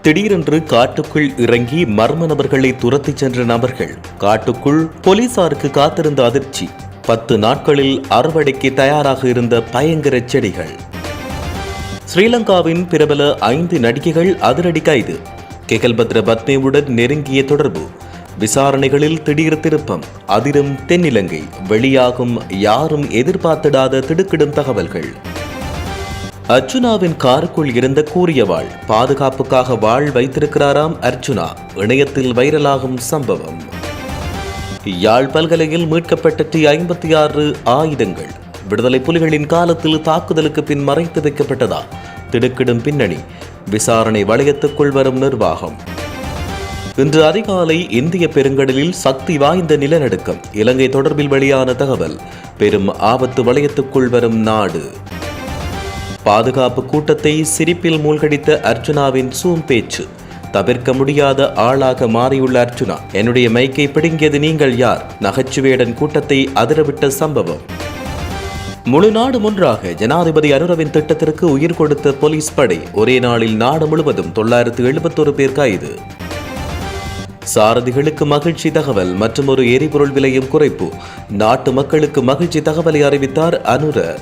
திடீரென்று காட்டுக்குள் இறங்கி மர்ம நபர்களை துரத்தி சென்ற நபர்கள் காட்டுக்குள் போலீசாருக்கு காத்திருந்த அதிர்ச்சி. பத்து நாட்களில் அறுவடைக்கு தயாராக இருந்த பயங்கர செடிகள். ஸ்ரீலங்காவின் பிரபல ஐந்து நடிகைகள் அதிரடி கைது. கெகல்பத்ர பத்மேவுடன் நெருங்கிய தொடர்பு. விசாரணைகளில் திடீர் திருப்பம். அதிரும் தென்னிலங்கை. வெளியாகும் யாரும் எதிர்பார்த்திடாத திடுக்கிடும் தகவல்கள். அர்ஜுனாவின் காருக்குள் இருந்த கூறிய வாள் பாதுகாப்புக்காக வாள் வைத்திருக்கிறாராம் அர்ஜுனா. இணையத்தில் வைரலாகும் சம்பவம். யாழ் பல்கலையில் மீட்கப்பட்ட ஐம்பத்தி ஆறு ஆயுதங்கள். விடுதலை புலிகளின் காலத்தில் தாக்குதலுக்கு பின் மறைத்து வைக்கப்பட்டதா? திடுக்கிடும் பின்னணி. விசாரணை வளையத்துக்குள் வரும் நிர்வாகம். இன்று அதிகாலை இந்திய பெருங்கடலில் சக்தி வாய்ந்த நிலநடுக்கம். இலங்கை தொடர்பில் வெளியான தகவல் பெரும் ஆபத்து வளையத்துக்குள் வரும் நாடு. பாதுகாப்பு கூட்டத்தை சிரிப்பில் மூழ்கடித்த அர்ஜுனாவின் சூம் பேச்சு. தவிர்க்க முடியாத ஆளாக மாறியுள்ள அர்ஜுனா என்னுடைய மைக்கை பிடுங்கியது நீங்கள் யார்? நகைச்சுவேடன் கூட்டத்தை அதிரவிட்ட சம்பவம். முழு நாடு ஒன்றாக ஜனாதிபதி அனுரவின் திட்டத்திற்கு உயிர் கொடுத்த போலீஸ் படை ஒரே நாளில் நாடு முழுவதும் தொள்ளாயிரத்து எழுபத்தொரு பேர் கைது. சாரதிகளுக்கு மகிழ்ச்சி தகவல் மற்றும் ஒரு எரிபொருள் விலையும் குறைப்பு. நாட்டு மக்களுக்கு மகிழ்ச்சி தகவலை அறிவித்தார் அனுர.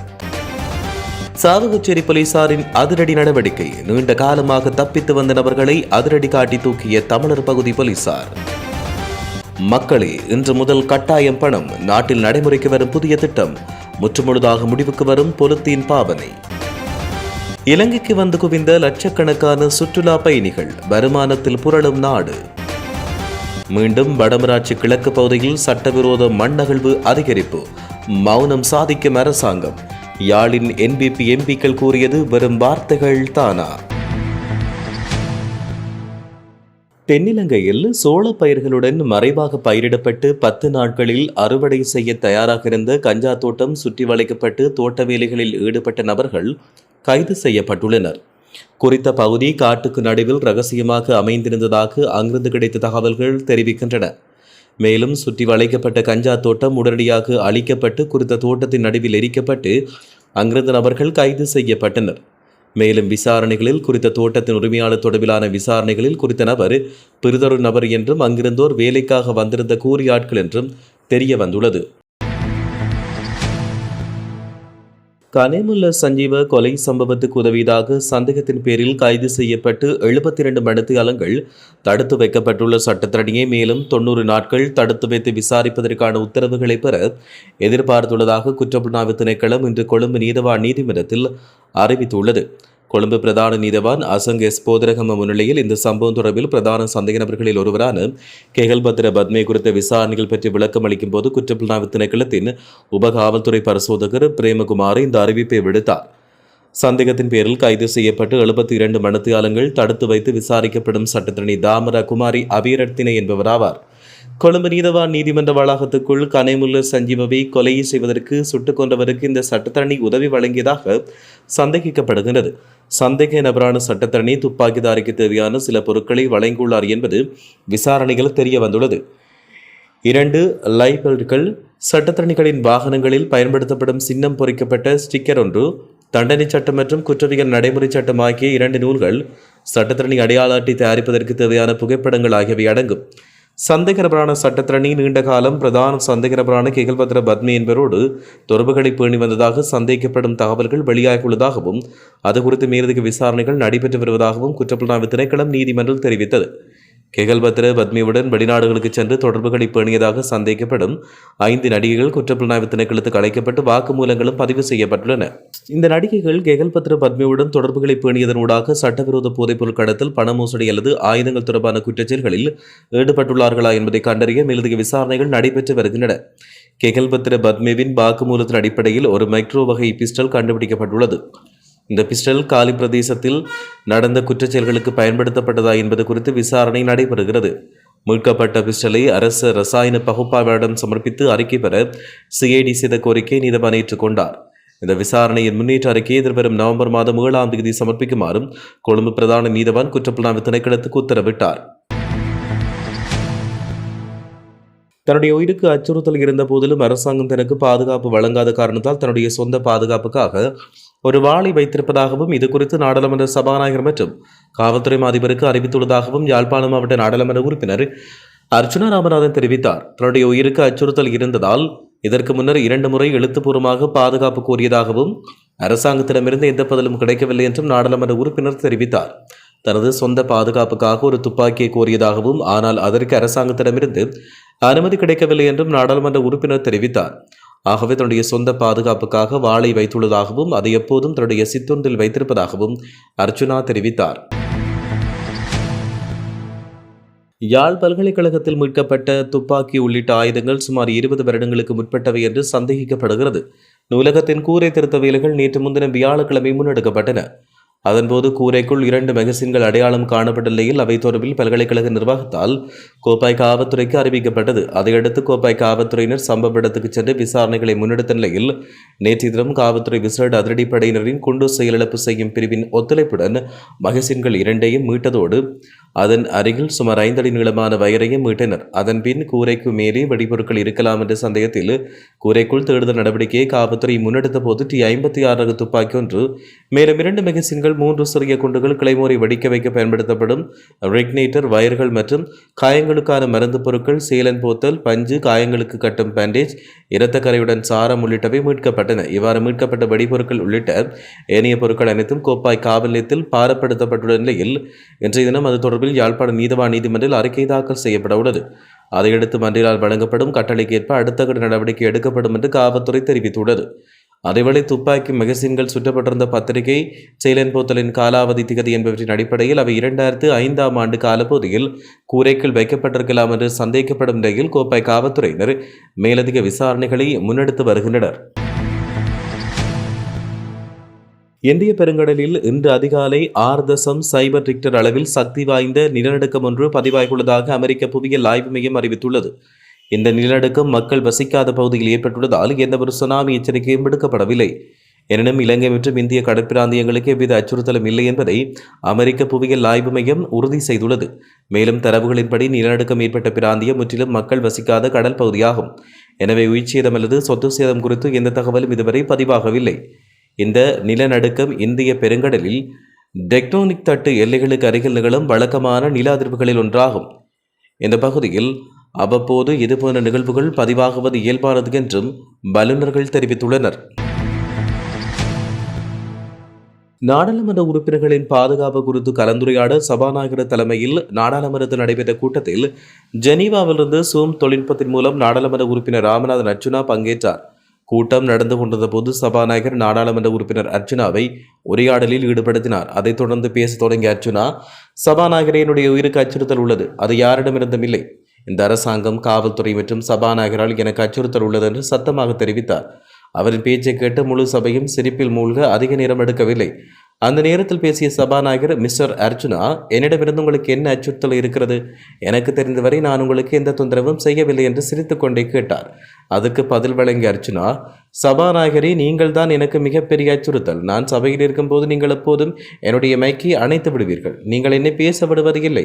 சாவகச்சேரி போலீசாரின் அதிரடி நடவடிக்கை நீண்ட காலமாக தப்பித்து வந்த நபர்களை அதிரடி காட்டி தூக்கிய தமிழர் பகுதி போலீசார். மக்களே இன்று முதல் கட்டாயம் பணம் நாட்டில் நடைமுறைக்கு வரும் புதிய திட்டம் முற்றுமுழுதாக முடிவுக்கு வரும் பொலித்தீன் பாவனை. இலங்கைக்கு வந்து குவிந்த லட்சக்கணக்கான சுற்றுலா பயணிகள் வருமானத்தில் புரளும் நாடு. மீண்டும் வடமராட்சி கிழக்கு பகுதியில் சட்டவிரோத மண்ணகழ்வு அதிகரிப்பு. மௌனம் சாதிக்கும் அரசாங்கம். யாழின் என்பிபி எம்பிக்கள் கூறியது வெறும் வார்த்தைகள் தானா? தென்னிலங்கையில் சோள பயிர்களுடன் மறைவாக பயிரிடப்பட்டு பத்து நாட்களில் அறுவடை செய்ய தயாராக இருந்த கஞ்சா தோட்டம் சுற்றி வளைக்கப்பட்டு தோட்ட வேலைகளில் ஈடுபட்ட நபர்கள் கைது செய்யப்பட்டுள்ளனர். குறித்த பகுதி காட்டுக்கு நடுவில் ரகசியமாக அமைந்திருந்ததாக அங்கிருந்து கிடைத்த தகவல்கள் தெரிவிக்கின்றன. மேலும் சுற்றி வளைக்கப்பட்ட கஞ்சா தோட்டம் உடனடியாக அழிக்கப்பட்டு குறித்த தோட்டத்தின் நடுவில் எரிக்கப்பட்டு அங்கிருந்த நபர்கள் கைது செய்யப்பட்டனர். மேலும் விசாரணைகளில் குறித்த தோட்டத்தின் உரிமையாளர் தொடர்பிலான விசாரணைகளில் குறித்த நபர் பிறிதொரு நபர் என்றும் அங்கிருந்தோர் வேலைக்காக வந்திருந்த கூறியாட்கள் என்றும் தெரிய வந்துள்ளது கனிமுல்ல சஞ்சீவ கொலை சம்பவத்துக்கு உதவியதாக சந்தேகத்தின் பேரில் கைது செய்யப்பட்டு எழுபத்தி இரண்டு மணித்தியாலங்கள் தடுத்து வைக்கப்பட்டுள்ள சட்டத்தரணியை மேலும் தொண்ணூறு நாட்கள் தடுத்து வைத்து விசாரிப்பதற்கான உத்தரவுகளை பெற எதிர்பார்த்துள்ளதாக குற்றப்புலனாய்வு திணைக்களம் இன்று கொழும்பு நீதவா நீதிமன்றத்தில் அறிவித்துள்ளது. கொழும்பு பிரதான நீதவான் அசங் எஸ் போதரகம முன்னிலையில் இந்த சம்பவம் தொடர்பில் பிரதான சந்தேக நபர்களில் ஒருவரான கெகல்பத்ர பத்மே குறித்த விசாரணைகள் பற்றி விளக்கம் அளிக்கும் போது குற்றப்புலனாய்வு திணைக்களத்தின் உப காவல்துறை பரிசோதகர் பிரேமகுமார் இந்த அறிவிப்பை விடுத்தார். சந்தேகத்தின் பேரில் கைது செய்யப்பட்டு எழுபத்தி இரண்டு மணித்தியாலங்கள் தடுத்து வைத்து விசாரிக்கப்படும் சட்டத்தரணி தாமர குமாரி அபீரத்தினை என்பவராவார். கொழும்பு நீதவான் நீதிமன்ற வளாகத்துக்குள் கனைமுல்ல சஞ்சீவவை கொலை செய்வதற்கு சுட்டுக் கொண்டவருக்கு இந்த சட்டத்தரணி உதவி வழங்கியதாக சந்தேகிக்கப்படுகின்றது. சந்தேக நபரான சட்டத்தரணி துப்பாக்கிதாரிக்கு தேவையான சில பொருட்களை வழங்கியுள்ளார் என்பது விசாரணைகள் தெரிய வந்துள்ளது இரண்டு லைபல்கள் சட்டத்தரணிகளின் வாகனங்களில் பயன்படுத்தப்படும் சின்னம் பொறிக்கப்பட்ட ஸ்டிக்கர் ஒன்று தண்டனை சட்டம் மற்றும் குற்றவியல் நடைமுறை சட்டம் ஆகிய இரண்டு நூல்கள் சட்டத்தரணி அடையாள அட்டை தயாரிப்பதற்கு தேவையான புகைப்படங்கள் ஆகியவை அடங்கும். சந்தேகரபரான சட்டத்திரணி நீண்ட காலம் பிரதான சந்தேகரபரான கேகல்பத்ர பத்மி என்பவரோடு தொடர்புகளை பேணி வந்ததாக சந்தேகிக்கப்படும் தகவல்கள் வெளியாகியுள்ளதாகவும் அது குறித்து மேலதிக விசாரணைகள் நடைபெற்று வருவதாகவும் குற்றப்புலனாய்வு திணைக்களம் நீதிமன்றம் தெரிவித்தது. கெகல்பத்ர பத்மியுடன் வெளிநாடுகளுக்கு சென்று தொடர்புகளை பேணியதாக சந்தேகப்படும் ஐந்து நடிகைகள் குற்றப்புலனாய்வு திணைக்களத்துக்கு அழைக்கப்பட்டு வாக்குமூலங்களும் பதிவு செய்யப்பட்டுள்ளன. இந்த நடிகைகள் கெகல்பத்ர பத்மியுடன் தொடர்புகளை பேணியதனூடாக சட்டவிரோத போதைப்பொருள் கடத்தல் பண மோசடி அல்லது ஆயுதங்கள் தொடர்பான குற்றச்செயல்களில் ஈடுபட்டுள்ளார்களா என்பதை கண்டறிய மேலதிக விசாரணைகள் நடைபெற்று வருகின்றன. கெகல்பத்ர பத்மேவின் வாக்குமூலத்தின் அடிப்படையில் ஒரு மைக்ரோ வகை பிஸ்டல் கண்டுபிடிக்கப்பட்டுள்ளது. இந்த பிஸ்டல் காலி பிரதேசத்தில் நடந்த குற்றச்செயல்களுக்கு பயன்படுத்தப்பட்டதா என்பது குறித்து விசாரணை நடைபெறுகிறது. மீட்கப்பட்ட பிஸ்டலை அரசு ரசாயன பகுப்பாய்வாளரிடம் சமர்ப்பித்து அறிக்கை பெற சிஐடி செய்த கோரிக்கை நீதவான் ஏற்றுக்கொண்டார். இந்த விசாரணையின் முன்னேற்ற அறிக்கையை எதிர்வரும் நவம்பர் மாதம் ஏழாம் தேதி சமர்ப்பிக்குமாறும் கொழும்பு பிரதான நீதவான் குற்றப்புலனாய்வு திணைக்களத்துக்கு உத்தரவிட்டார். தன்னுடைய உயிருக்கு அச்சுறுத்தல் இருந்த போதிலும் அரசாங்கம் தனக்கு பாதுகாப்பு வழங்காத காரணத்தால் தன்னுடைய சொந்த பாதுகாப்புக்காக ஒரு வாளி வைத்திருப்பதாகவும் இது குறித்து நாடாளுமன்ற சபாநாயகர் மற்றும் காவல்துறை அதிபருக்கு அறிவித்துள்ளதாகவும் யாழ்ப்பாண மாவட்ட நாடாளுமன்ற உறுப்பினர் அர்ச்சுனா ராமநாதன் தெரிவித்தார். தன்னுடைய உயிருக்கு அச்சுறுத்தல் இருந்ததால் இதற்கு முன்னர் இரண்டு முறை எழுத்துப்பூர்வமாக பாதுகாப்பு கோரியதாகவும் அரசாங்கத்திடமிருந்து எந்த பதிலும் கிடைக்கவில்லை என்றும் நாடாளுமன்ற உறுப்பினர் தெரிவித்தார். தனது சொந்த பாதுகாப்புக்காக ஒரு துப்பாக்கியை கோரியதாகவும் ஆனால் அதற்கு அரசாங்கத்திடமிருந்து அனுமதி கிடைக்கவில்லை என்றும் நாடாளுமன்ற உறுப்பினர் தெரிவித்தார். ஆகவே தன்னுடைய சொந்த பாதுகாப்புக்காக வாளை வைத்துள்ளதாகவும் அதை எப்போதும் தன்னுடைய சித்தொன்றில் வைத்திருப்பதாகவும் அர்ச்சுனா தெரிவித்தார். யாழ் பல்கலைக்கழகத்தில் மீட்கப்பட்ட துப்பாக்கி உள்ளிட்ட ஆயுதங்கள் சுமார் இருபது வருடங்களுக்கு முற்பட்டவை என்று சந்தேகிக்கப்படுகிறது. நூலகத்தின் கூரை திருத்த வேலைகள் நேற்று முன்தினம் வியாழக்கிழமை முன்னெடுக்கப்பட்டன. அதன்போது கூரைக்குள் இரண்டு மெகசின்கள் அடையாளம் காணப்பட்ட நிலையில் அவை தொடர்பில் பல்கலைக்கழக நிர்வாகத்தால் கோப்பாய் காவல்துறைக்கு அறிவிக்கப்பட்டது. அதையடுத்து கோப்பாய் காவல்துறையினர் சம்பவ இடத்துக்கு சென்று விசாரணைகளை முன்னெடுத்த நிலையில் நேற்று தினம் காவல்துறை விசேட அதிரடிப்படையினரின் குண்டு செயலிழப்பு செய்யும் பிரிவின் ஒத்துழைப்புடன் மகசின்கள் இரண்டையும் மீட்டதோடு அதன் அருகில் சுமார் ஐந்தடி நீளமான வயரையும் மீட்டனர். அதன் பின் கூரைக்கு மேலே வெடிபொருட்கள் இருக்கலாம் என்ற சந்தேகத்தில் கூரைக்குள் தேடுதல் நடவடிக்கையை காவல்துறை முன்னெடுத்த போது டி ஐம்பத்தி ஆறு ரக துப்பாக்கி ஒன்று மேலும் இரண்டு மெகசின்கள் மூன்று சிறிய குண்டுகள் கிளைமோரை வெடிக்க வைக்க பயன்படுத்தப்படும் ரெக்னேட்டர் வயர்கள் மற்றும் காயங்களுக்கான மருந்து பொருட்கள் சேலன் போத்தல் பஞ்சு காயங்களுக்கு கட்டும் பேண்டேஜ் இரத்த கரையுடன் சாரம் உள்ளிட்டவை மீட்கப்பட்டன. இவ்வாறு மீட்கப்பட்ட வெடிபொருட்கள் உள்ளிட்ட ஏனைய பொருட்கள் அனைத்தும் கோப்பாய் காவல் நிலையத்தில் பாரப்படுத்தப்பட்டுள்ள நிலையில் இன்றைய தினம் அது தொடர்பில் யாழ்ப்பாணம் நீதவா நீதிமன்றில் அறிக்கை தாக்கல் செய்யப்பட உள்ளது. அதையடுத்து மன்றிலால் வழங்கப்படும் கட்டளைக்கேற்ப அடுத்த கட்ட நடவடிக்கை எடுக்கப்படும் என்று காவல்துறை தெரிவித்துள்ளது. அதேவேளை துப்பாக்கி மெகசின்கள் சுற்றப்பட்டிருந்த பத்திரிகை செயலன் போத்தலின் காலாவதி திகதி என்பவற்றின் அடிப்படையில் அவை இரண்டாயிரத்து ஐந்தாம் ஆண்டு காலப்பகுதியில் கூரைக்குள் வைக்கப்பட்டிருக்கலாம் என்று சந்தேகிக்கப்படும் நிலையில் கோப்பாய் காவல்துறையினர் மேலதிக விசாரணைகளை முன்னெடுத்து வருகின்றனர். இந்திய பெருங்கடலில் இன்று அதிகாலை ஆறு தசம் சைபர் ரிக்டர் அளவில் சக்தி வாய்ந்த நிலநடுக்கம் ஒன்று பதிவாகியுள்ளதாக அமெரிக்க புவியியல் ஆய்வு மையம் அறிவித்துள்ளது. இந்த நிலநடுக்கம் மக்கள் வசிக்காத பகுதியில் ஏற்பட்டுள்ளதால் எந்தவொரு சுனாமி எச்சரிக்கையும் விடுக்கப்படவில்லை. எனினும் இலங்கை மற்றும் இந்திய கடற்பிராந்தியங்களுக்கு எவ்வித அச்சுறுத்தலும் இல்லை என்பதை அமெரிக்க புவியியல் ஆய்வு மையம் உறுதி செய்துள்ளது. மேலும் தரவுகளின்படி நிலநடுக்கம் ஏற்பட்ட பிராந்தியம் முற்றிலும் மக்கள் வசிக்காத கடல் பகுதியாகும். எனவே உயிர்ச்சேதம் அல்லது சொத்து சேதம் குறித்து எந்த தகவலும் இதுவரை பதிவாகவில்லை. இந்த நிலநடுக்கம் இந்திய பெருங்கடலில் டெக்டோனிக் தட்டு எல்லைகளுக்கு அருகில் நிகழும் வழக்கமான நில அதிர்வுகளில் ஒன்றாகும். இந்த பகுதியில் அவ்வப்போது இதுபோன்ற நிகழ்வுகள் பதிவாகுவது இயல்பானது என்றும் வல்லுநர்கள் தெரிவித்துள்ளனர். நாடாளுமன்ற உறுப்பினர்களின் பாதுகாப்பு குறித்து கலந்துரையாட சபாநாயகர் தலைமையில் நாடாளுமன்றத்தில் நடைபெற்ற கூட்டத்தில் ஜெனீவாவிலிருந்து சூம் தொழில்நுட்பத்தின் மூலம் நாடாளுமன்ற உறுப்பினர் ராமநாதன் அர்ஜுனா பங்கேற்றார். கூட்டம் நடந்து கொண்டிருந்த போது சபாநாயகர் நாடாளுமன்ற உறுப்பினர் அர்ச்சுனாவை உரையாடலில் ஈடுபடுத்தினார். அதைத் தொடர்ந்து பேசத் தொடங்கிய அர்ச்சுனா சபாநாயகரே என்னுடைய உயிருக்கு அச்சுறுத்தல் உள்ளது. அது யாரிடமிருந்தும் இல்லை. இந்த அரசாங்கம் காவல்துறை மற்றும் சபாநாயகரால் எனக்கு அச்சுறுத்தல் உள்ளது என்று சத்தமாக தெரிவித்தார். அவரின் பேச்சை கேட்டு முழு சபையும் சிரிப்பில் மூழ்க அதிக நேரம் எடுக்கவில்லை. அந்த நேரத்தில் பேசிய சபாநாயகர் மிஸ்டர் அர்ஜுனா என்னிடமிருந்து உங்களுக்கு என்ன அச்சுறுத்தல் இருக்கிறது? எனக்கு தெரிந்தவரை நான் உங்களுக்கு எந்த தொந்தரவும் செய்யவில்லை என்று சிரித்துக்கொண்டே கேட்டார். அதுக்கு பதில் வழங்கிய அர்ஜுனா சபாநாயகரே நீங்கள் தான் எனக்கு மிகப்பெரிய அச்சுறுத்தல். நான் சபையில் இருக்கும்போது நீங்கள் எப்போதும் என்னுடைய மைக்கை அணைத்து விடுவீர்கள். நீங்கள் என்னை பேச விடுவது இல்லை.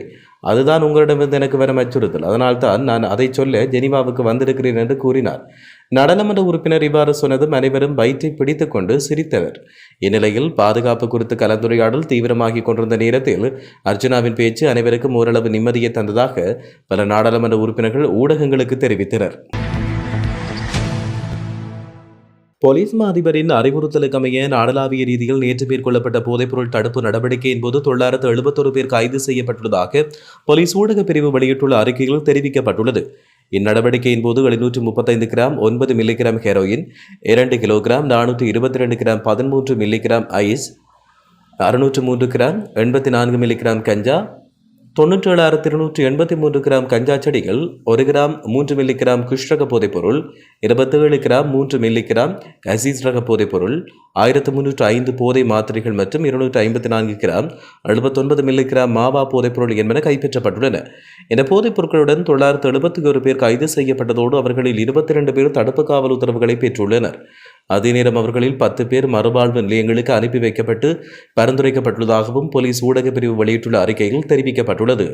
அதுதான் உங்களிடமிருந்து எனக்கு வரும் அச்சுறுத்தல். அதனால்தான் நான் அதை சொல்ல ஜெனிவாவுக்கு வந்திருக்கிறேன் என்று கூறினார். நாடாளுமன்ற உறுப்பினர் இவ்வாறு சொன்னதும் அனைவரும் வயிற்றை பிடித்துக்கொண்டு சிரித்தனர். இந்நிலையில் பாதுகாப்பு குறித்து கலந்துரையாடல் தீவிரமாகிக் கொண்டிருந்த நேரத்தில் அர்ஜுனாவின் பேச்சு அனைவருக்கும் ஓரளவு நிம்மதியை தந்ததாக பல நாடாளுமன்ற உறுப்பினர்கள் ஊடகங்களுக்கு தெரிவித்தனர். போலீஸ் மா அதிபரின் அறிவுறுத்தலுக்கு அமைய நாடளாவிய ரீதியில் நேற்று மேற்கொள்ளப்பட்ட போதைப்பொருள் தடுப்பு நடவடிக்கையின் போது தொள்ளாயிரத்து எழுபத்தொரு பேர் கைது செய்யப்பட்டுள்ளதாக போலீஸ் ஊடக பிரிவு வெளியிட்டுள்ள அறிக்கையில் தெரிவிக்கப்பட்டுள்ளது. இந்நடவடிக்கையின் போது எழுநூற்று முப்பத்தைந்து கிராம் ஒன்பது மில்லிகிராம் ஹெரோயின் இரண்டு கிலோகிராம் நானூற்று இருபத்தி ரெண்டு கிராம் பதிமூன்று மில்லிகிராம் ஐஸ் அறுநூற்று மூன்று கிராம் எண்பத்தி நான்கு மில்லிகிராம் கஞ்சா தொண்ணூற்றி ஏழாயிரத்தி இருநூற்றி எண்பத்தி மூன்று கிராம் கஞ்சா செடிகள் ஒரு கிராம் மூன்று மில்லிகிராம் குஷ் ரக போதைப்பொருள் இருபத்தேழு கிராம் மூன்று மில்லிகிராம் அசீஸ் ரக போதைப்பொருள் ஆயிரத்து முன்னூற்று ஐந்து போதை மாத்திரைகள் மற்றும் இருநூற்று ஐம்பத்தி நான்கு கிராம் எழுபத்தொன்பது மில்லிகிராம் மாவா போதைப்பொருள் என்பன கைப்பற்றப்பட்டுள்ளன. இந்த போதைப் பொருட்களுடன் தொள்ளாயிரத்து எழுபத்தி ஒரு பேர் கைது செய்யப்பட்டதோடு அவர்களில் இருபத்தி இரண்டு பேர் தடுப்பு காவல் உத்தரவுகளை பெற்றுள்ளனர். அதே நேரம் அவர்களில் பத்து பேர் மறுவாழ்வு நிலையங்களுக்கு அனுப்பி வைக்கப்பட்டு பரிந்துரைக்கப்பட்டுள்ளதாகவும் போலீஸ் ஊடகப் பிரிவு வெளியிட்டுள்ள அறிக்கையில் தெரிவிக்கப்பட்டுள்ளது.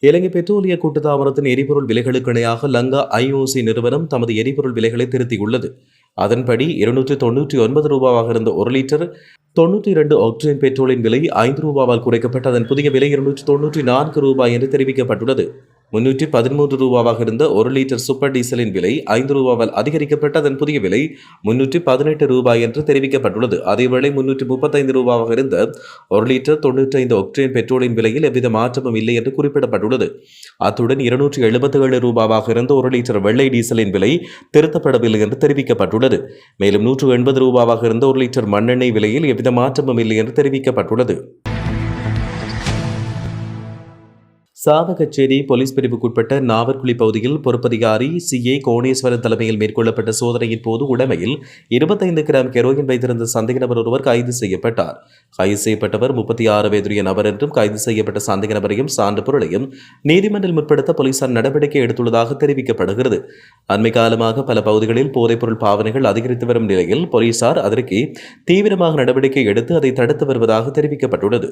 இலங்கை பெட்ரோலிய கூட்டுத்தாபனத்தின் எரிபொருள் விலைகளுக்கு இணையாக லங்கா ஐஓசி நிறுவனம் தமது எரிபொருள் விலைகளை திருத்தியுள்ளது. அதன்படி இருநூற்றி தொன்னூற்றி ஒன்பது ரூபாவாக இருந்த ஒரு லிட்டர் தொன்னூற்றி இரண்டு ஆக்சிஜன் பெட்ரோலின் விலை ஐந்து ரூபாவால் குறைக்கப்பட்டு அதன் புதிய விலை இருநூற்றி தொன்னூற்றி நான்கு ரூபாய் என்று தெரிவிக்கப்பட்டுள்ளது. முன்னூற்றி பதிமூன்று ரூபாவாக இருந்த ஒரு லிட்டர் சூப்பர் டீசலின் விலை ஐந்து ரூபாவால் அதிகரிக்கப்பட்டு அதன் புதிய விலை முன்னூற்றி பதினெட்டு ரூபாய் என்று தெரிவிக்கப்பட்டுள்ளது. அதேவேளை முன்னூற்றி முப்பத்தைந்து ரூபாவாக இருந்த ஒரு லிட்டர் தொன்னூற்றி ஐந்து ஒக்டேன் பெட்ரோலின் விலையில் எவ்வித மாற்றமும் இல்லை என்று குறிப்பிடப்பட்டுள்ளது. அத்துடன் இருநூற்றி எழுபத்தி ஏழு ரூபாவாக இருந்த ஒரு லிட்டர் வெள்ளை டீசலின் விலை திருத்தப்படவில்லை என்று தெரிவிக்கப்பட்டுள்ளது. மேலும் நூற்று எண்பது ரூபாவாக இருந்த ஒரு லிட்டர் மண்ணெண்ணெய் விலையில் எவ்வித மாற்றமும் இல்லை என்று தெரிவிக்கப்பட்டுள்ளது. சாவகச்சேரி போலீஸ் பிரிவுக்குட்பட்ட நாவற்குழி பகுதியில் பொறுப்பதிகாரி சி. ஏ. கோணேஸ்வரன் தலைமையில் மேற்கொள்ளப்பட்ட சோதனையின் போது உடமையில் இருபத்தைந்து கிராம் கெரோயின் வைத்திருந்த சந்தேக நபர் ஒருவர் கைது செய்யப்பட்டார். கைது செய்யப்பட்டவர் முப்பத்தி ஆறு வயதுடைய நபர் என்றும் கைது செய்யப்பட்ட சந்தேக நபரையும் சான்று பொருளையும் நீதிமன்றில் முற்படுத்த போலீசார் நடவடிக்கை எடுத்துள்ளதாக தெரிவிக்கப்படுகிறது. அண்மை காலமாக பல பகுதிகளில் போதைப்பொருள் பாவனைகள் அதிகரித்து வரும் நிலையில் போலீசார் அதற்கு தீவிரமாக நடவடிக்கை எடுத்து அதை தடுத்து வருவதாக தெரிவிக்கப்பட்டுள்ளது.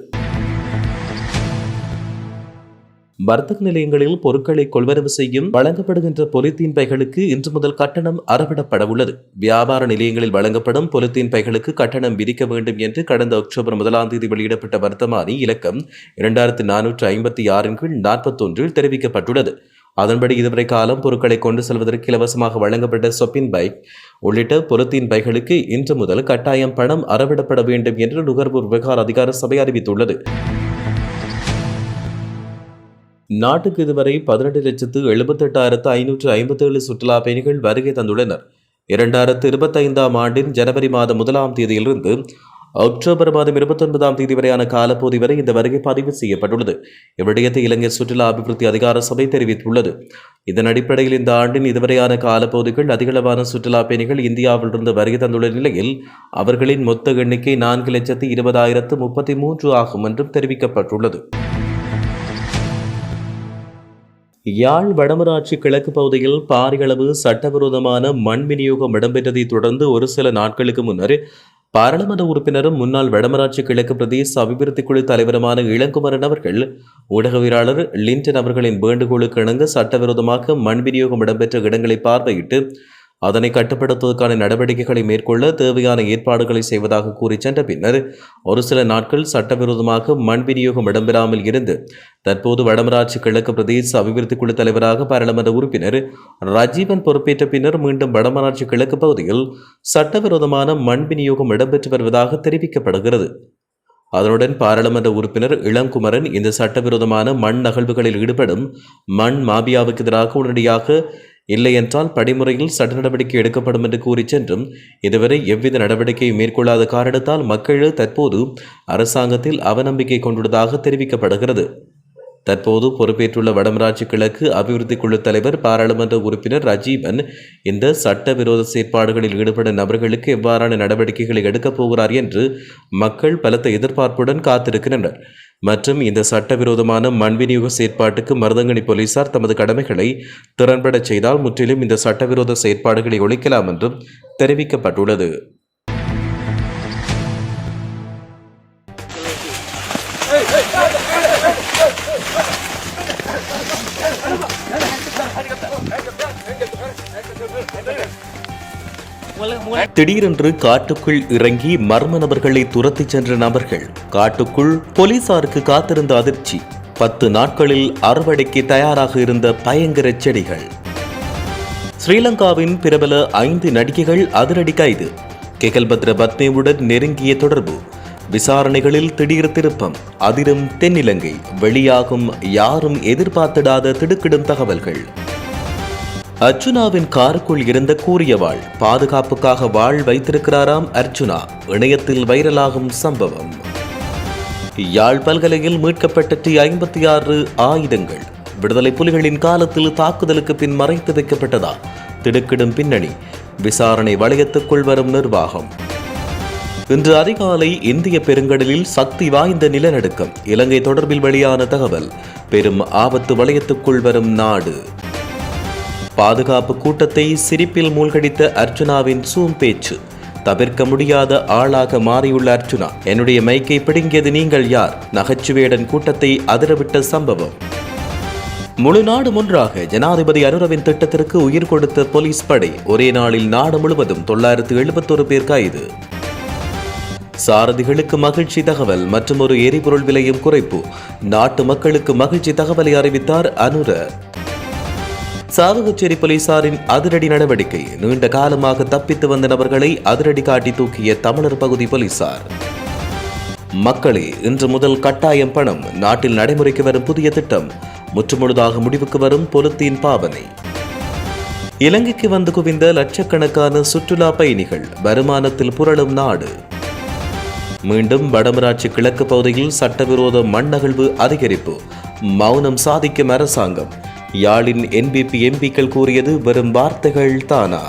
வர்த்தக நிலையங்களில் பொருட்களை கொள்வரவு செய்யும் வழங்கப்படுகின்ற பொலித்தீன் பைகளுக்கு இன்று முதல் கட்டணம் அறவிடப்பட உள்ளது வியாபார நிலையங்களில் வழங்கப்படும் பொலித்தீன் பைகளுக்கு கட்டணம் விதிக்க வேண்டும் என்று கடந்த அக்டோபர் முதலாம் தேதி வெளியிடப்பட்ட வர்த்தமானி இலக்கம் இரண்டாயிரத்தி நானூற்று ஐம்பத்தி ஆறின் கீழ் நாற்பத்தொன்றில் தெரிவிக்கப்பட்டுள்ளது. அதன்படி இதுவரை காலம் பொருட்களை கொண்டு செல்வதற்கு இலவசமாக வழங்கப்பட்ட சொப்பின் பைக் உள்ளிட்ட பொருத்தின் பைகளுக்கு இன்று முதல் கட்டாயம் பணம் அறவிடப்பட வேண்டும் என்று நுகர்வோர் விவகார அதிகார சபை அறிவித்துள்ளது. நாட்டுக்கு இதுவரை பதினெட்டு லட்சத்து எழுபத்தெட்டாயிரத்து ஐநூற்று ஐம்பத்தேழு சுற்றுலா பயணிகள் வருகை தந்துள்ளனர். இரண்டாயிரத்து இருபத்தைந்தாம் ஆண்டின் ஜனவரி மாதம் முதலாம் தேதியிலிருந்து அக்டோபர் மாதம் இருபத்தொன்பதாம் தேதி வரையான காலப்பகுதி வரை இந்த வருகை பதிவு செய்யப்பட்டுள்ளது. இவ்விடயத்தை இலங்கை சுற்றுலா அபிவிருத்தி அதிகார சபை தெரிவித்துள்ளது. இதன் அடிப்படையில் இந்த ஆண்டின் இதுவரையான காலப்பகுதிகள் அதிகளவான சுற்றுலா பயணிகள் இந்தியாவிலிருந்து வருகை தந்துள்ள நிலையில் அவர்களின் மொத்த எண்ணிக்கை நான்கு லட்சத்து இருபதாயிரத்து முப்பத்தி மூன்று ஆகும் என்றும் தெரிவிக்கப்பட்டுள்ளது. யாழ் வடமராட்சி கிழக்கு பகுதியில் பாரியளவு சட்டவிரோதமான மண் விநியோகம் இடம்பெற்றதை தொடர்ந்து ஒரு சில நாட்களுக்கு முன்னர் பாராளுமன்ற உறுப்பினரும் முன்னாள் வடமராட்சி கிழக்கு பிரதேச அபிவிருத்தி குழு தலைவருமான இளங்குமரன் அவர்கள் ஊடகவியலாளர் லிண்டன் அவர்களின் வேண்டுகோளுக்கு இணங்க சட்டவிரோதமாக மண் விநியோகம் இடம்பெற்ற இடங்களை பார்வையிட்டு அதனை கட்டுப்படுத்துவதற்கான நடவடிக்கைகளை மேற்கொள்ள தேவையான ஏற்பாடுகளை செய்வதாக கூறி சென்ற பின்னர் ஒரு சில நாட்கள் சட்டவிரோதமாக மண் விநியோகம் இடம்பெறாமல் இருந்து தற்போது வடமராட்சி கிழக்கு பிரதேச அபிவிருத்தி குழு தலைவராக பாராளுமன்ற உறுப்பினர் ராஜீவன் பொறுப்பேற்ற பின்னர் மீண்டும் வடமராட்சி கிழக்கு பகுதியில் சட்டவிரோதமான மண் விநியோகம் இடம்பெற்று வருவதாக தெரிவிக்கப்படுகிறது. அதனுடன் பாராளுமன்ற உறுப்பினர் இளங்குமரன் இந்த சட்டவிரோதமான மண் நகழ்வுகளில் ஈடுபடும் மண் மாபியாவுக்கு எதிராக உடனடியாக இல்லையென்றால் படிமுறையில் சட்ட நடவடிக்கை எடுக்கப்படும் என்று கூறி சென்றும் இதுவரை எவ்வித நடவடிக்கையும் மேற்கொள்ளாத காரணத்தால் மக்கள் தற்போது அரசாங்கத்தில் அவநம்பிக்கை கொண்டுள்ளதாக தெரிவிக்கப்படுகிறது. தற்போது பொறுப்பேற்றுள்ள வடமராட்சி கிழக்கு அபிவிருத்தி குழு தலைவர் பாராளுமன்ற உறுப்பினர் ரஜீவன் இந்த சட்டவிரோத செயற்பாடுகளில் ஈடுபடும் நபர்களுக்கு எவ்வாறான நடவடிக்கைகளை எடுக்கப் போகிறார் என்று மக்கள் பலத்த எதிர்பார்ப்புடன் காத்திருக்கின்றனர். மற்றும் இந்த சட்டவிரோதமான மண் விநியோக செயற்பாட்டுக்கு மருதங்கனி போலீசார் தமது கடமைகளை திறன்பட செய்தால் முற்றிலும் இந்த சட்டவிரோத செயற்பாடுகளை ஒழிக்கலாம் என்றும் தெரிவிக்கப்பட்டுள்ளது. திடீரென்று காட்டுக்குள் இறங்கி மர்ம நபர்களை துரத்தி சென்ற நபர்கள். காட்டுக்குள் போலீசாருக்கு காத்திருந்த அதிர்ச்சி. பத்து நாட்களில் அறுவடைக்கு தயாராக இருந்த பயங்கர செடிகள். ஸ்ரீலங்காவின் பிரபல ஐந்து நடிகைகள் அதிரடி கைது. கெகல்பத்ர பத்மேவுடன் நெருங்கிய தொடர்பு. விசாரணைகளில் திடீர் திருப்பம். அதிரும் தென்னிலங்கை. வெளியாகும் யாரும் எதிர்பார்த்திடாத திடுக்கிடும் தகவல்கள். அர்ஜுனாவின் காருக்குள் இருந்த கூறிய வாழ் பாதுகாப்புக்காக வாழ் வைத்திருக்கிறாராம் அர்ஜுனா. இணையத்தில் வைரலாகும் சம்பவம். யாழ் பல்கலையில் மீட்கப்பட்ட டி ஐம்பத்தி ஆறு ஆயுதங்கள். விடுதலை புலிகளின் காலத்தில் தாக்குதலுக்கு பின் மறைத்து வைக்கப்பட்டதா? திடுக்கிடும் பின்னணி. விசாரணை வளையத்துக்குள் வரும் நிர்வாகம். இன்று அதிகாலை இந்திய பெருங்கடலில் சக்தி வாய்ந்த நிலநடுக்கம். இலங்கை தொடர்பில் வெளியான தகவல். பெரும் ஆபத்து வளையத்துக்குள் வரும் நாடு. பாதுகாப்பு கூட்டத்தை சிரிப்பில் மூழ்கடித்த அர்ஜுனாவின் சூம் பேச்சு. தவிர்க்க முடியாத ஆளாக மாறியுள்ள அர்ஜுனா என்னுடைய மைக்கை பிடுங்கியது நீங்கள் யார்? நகைச்சுவேடன் கூட்டத்தை அதிரவிட்ட சம்பவம். முழு நாடு ஒன்றாக ஜனாதிபதி அனுரவின் திட்டத்திற்கு உயிர் கொடுத்த போலீஸ் படை ஒரே நாளில் நாடு முழுவதும் தொள்ளாயிரத்து எழுபத்தொரு பேர் கைது. சாரதிகளுக்கு மகிழ்ச்சி தகவல் மற்றும் ஒரு எரிபொருள் விலையும் குறைப்பு. நாட்டு மக்களுக்கு மகிழ்ச்சி தகவலை அறிவித்தார் அனுர. சாவகச்சேரி போலீசாரின் அதிரடி நடவடிக்கை நீண்ட காலமாக தப்பித்து வந்த நபர்களை அதிரடி காட்டி தூக்கிய தமிழர் பகுதி போலீசார். மக்களே இன்று முதல் கட்டாயம் பணம் நாட்டில் நடைமுறைக்கு வரும் புதிய திட்டம் முற்றுமுழுதாக முடிவுக்கு வரும் பொலித்தீன் பாவனை. இலங்கைக்கு வந்து குவிந்த லட்சக்கணக்கான சுற்றுலா பயணிகள் வருமானத்தில் புரளும் நாடு. மீண்டும் வடமராட்சி கிழக்கு பகுதியில் சட்டவிரோத மண்ணகழ்வு அதிகரிப்பு மௌனம் சாதிக்கும் அரசாங்கம் யாழின் என்பிபி எம்பிக்கள் கூறியது வெறும் வார்த்தைகள் தானா?